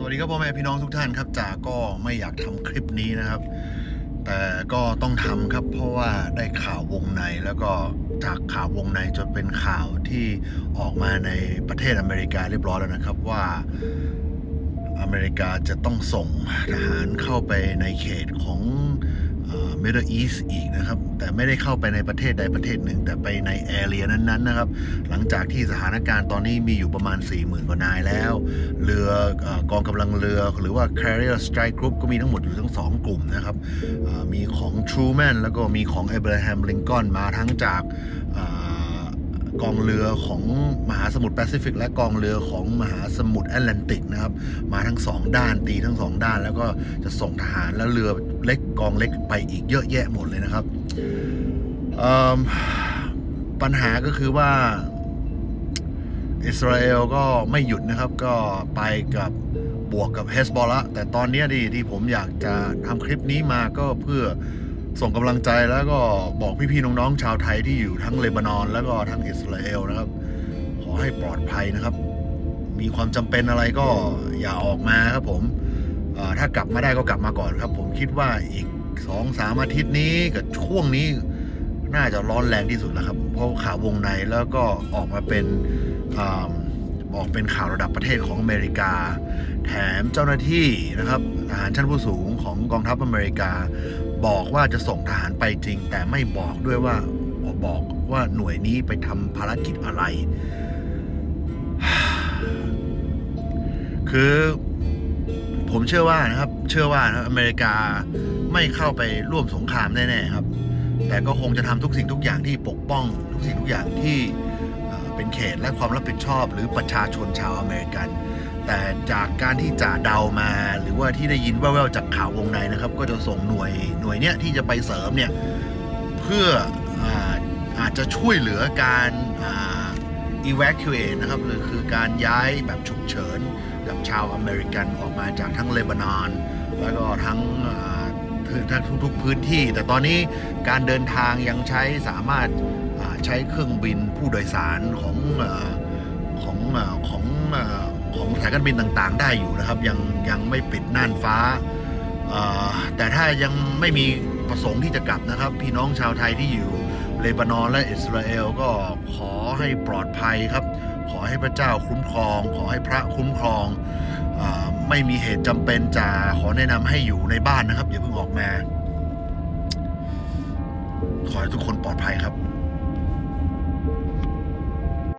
สวัสดีครับพ่อแม่พี่น้องทุกท่านครับจ่ากก็ไม่อยากทำคลิปนี้นะครับ แต่ก็ต้องทำครับ เพราะว่าได้ข่าววงในแล้วก็จากข่าววงในจนเป็นข่าวที่ออกมาในประเทศอเมริกาเรียบร้อยแล้วนะครับว่าอเมริกาจะต้องส่งทหารเข้าไปในเขตของ เมด d ล e อีสอีกนะครับ แต่ไม่ได้เข้าไปในประเทศใดประเทศหนึ่ง แต่ไปในแอเรียนั้นๆนะครับ หลังจากที่สถานการณ์ตอนนี้มีอยู่ประมาณ 40,000 กว่านายแล้ว เรืออกองกำลังเรือหรือว่า Carrier Strike Group ก็มีทั้งหมดอยู่ทั้งสองกลุ่มนะครับมีของ Truman แล้วก็มีของ Abraham Lincoln มาทั้งจาก กองเรือของมหาสมุทรแปซิฟิก และกองเรือของมหาสมุทรแอตแลนติกนะครับ มาทั้งสองด้านตีทั้งสองด้าน แล้วก็จะส่งทหารและเรือเล็กกองเล็กไปอีกเยอะแยะหมดเลยนะครับปัญหาก็คือว่าอิสราเอลก็ไม่หยุดนะครับก็ไปกับบวกกับเฮสบอลละแต่ตอนนี้ดีที่ผมอยากจะทำคลิปนี้มาก็เพื่อ ส่งกำลังใจแล้วก็บอกพี่ๆน้องๆชาวไทยที่อยู่ทั้งเลบานอน แล้วก็ทั้งอิสราเอลนะครับ ขอให้ปลอดภัยนะครับ มีความจำเป็นอะไรก็อย่าออกมาครับผมถ้ากลับมาได้ก็กลับมาก่อนครับ ผมคิดว่าอีกสองสามอาทิตย์นี้กับช่วงนี้น่าจะร้อนแรงที่สุดแล้วครับ เพราะข่าววงในแล้วก็ออกมาเป็นอ่าออกเป็นข่าวระดับประเทศของอเมริกา แถมเจ้าหน้าที่นะครับ ทหารชั้นผู้สูงของกองทัพอเมริกา บอกว่าจะส่งทหารไปจริง แต่ไม่บอกด้วยว่าบอกว่าหน่วยนี้ไปทำภารกิจอะไร คือผมเชื่อว่านะครับ เชื่อว่านะอเมริกาไม่เข้าไปร่วมสงครามแน่ๆครับ แต่ก็คงจะทำทุกสิ่งทุกอย่างที่ปกป้อง ทุกสิ่งทุกอย่างที่เป็นเขตและความรับผิดชอบ หรือประชาชนชาวอเมริกัน แต่จากการที่จ่าเดามา หรือว่าที่ได้ยินแว่วๆจากข่าววงในนะครับ ก็จะส่งหน่วยหน่วยเนี้ยที่จะไปเสริมเนี่ยเพื่ออาอาจจะช่วยเหลือการอา evacuate นะครับหรือคือการย้ายแบบฉุกเฉินกับชาวอเมริกันออกมาจากทั้งเลบานอน แล้วก็ทั้งทั้งทุกๆพื้นที่ แต่ตอนนี้การเดินทางยังใช้สามารถใช้เครื่องบินผู้โดยสารของของของของ สายการบินต่างๆ ได้อยู่นะครับ ยังยังไม่ปิดน่านฟ้า แต่ถ้ายังไม่มีประสงค์ที่จะกลับนะครับ พี่น้องชาวไทยที่อยู่เลบานอนและอิสราเอลก็ขอให้ปลอดภัยครับ ขอให้พระเจ้าคุ้มครอง ขอให้พระคุ้มครองอไม่มีเหตุจำเป็นจะขอแนะนำให้อยู่ในบ้านนะครับอย่าเพิ่งออกมา ขอให้ทุกคนปลอดภัยครับ